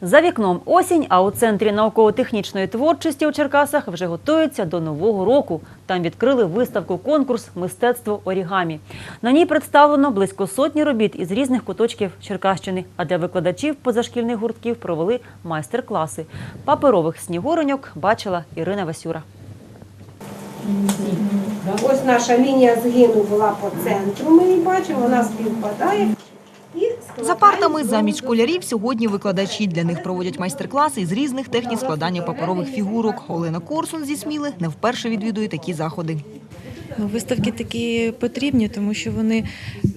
За вікном осінь, а у центрі науково-технічної творчості у Черкасах вже готуються до нового року. Там відкрили виставку конкурс Мистецтво орігамі. На ній представлено близько сотні робіт із різних куточків Черкащини. А для викладачів позашкільних гуртків провели майстер-класи. Паперових снігуроньок бачила Ірина Васюра. Ось наша лінія згину була по центру. Ми її бачимо, вона співпадає. За партами замість школярів сьогодні викладачі. Для них проводять майстер-класи з різних технік складання паперових фігурок. Олена Корсун зі Сміли не вперше відвідує такі заходи. Ну, виставки такі потрібні, тому що вони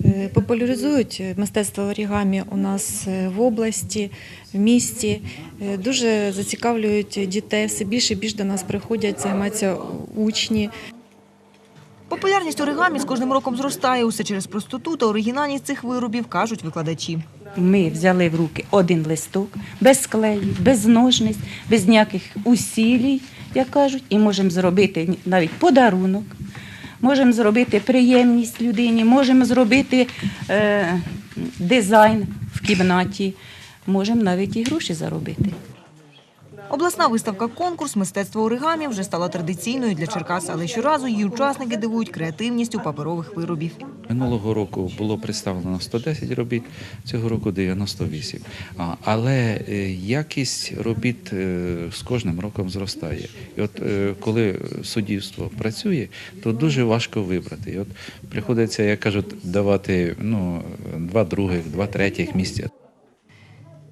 е, популяризують мистецтво орігамі у нас е, в області, в місті. Е, Дуже зацікавлюють дітей. Все більше і більше до нас приходять, займаються учні. Популярність оригамі з кожним роком зростає. Усе через простоту та оригінальність цих виробів, кажуть викладачі. Ми взяли в руки один листок, без склеїв, без ножниць, без ніяких усілій, як кажуть, і можемо зробити навіть подарунок, можемо зробити приємність людині, можемо зробити е, дизайн в кімнаті, можемо навіть і гроші заробити. Обласна виставка конкурс мистецтво оригамі вже стала традиційною для Черкас, але щоразу її учасники дивують креативністю паперових виробів. Минулого року було представлено 110 робіт, цього року 98. Але е, якість робіт е, з кожним роком зростає. І от е, коли суддівство працює, то дуже важко вибрати. І от приходиться, як кажуть, давати ну, два других, два третіх місця.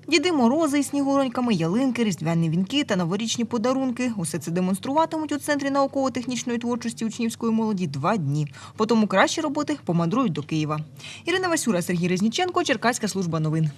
Діди морози із снігуроньками, ялинки, різдвяні вінки та новорічні подарунки. Усе це демонструватимуть у центрі науково-технічної творчості учнівської молоді два дні. Потім кращі роботи помандрують до Києва. Ірина Васюра, Сергій Резніченко, Черкаська служба новин.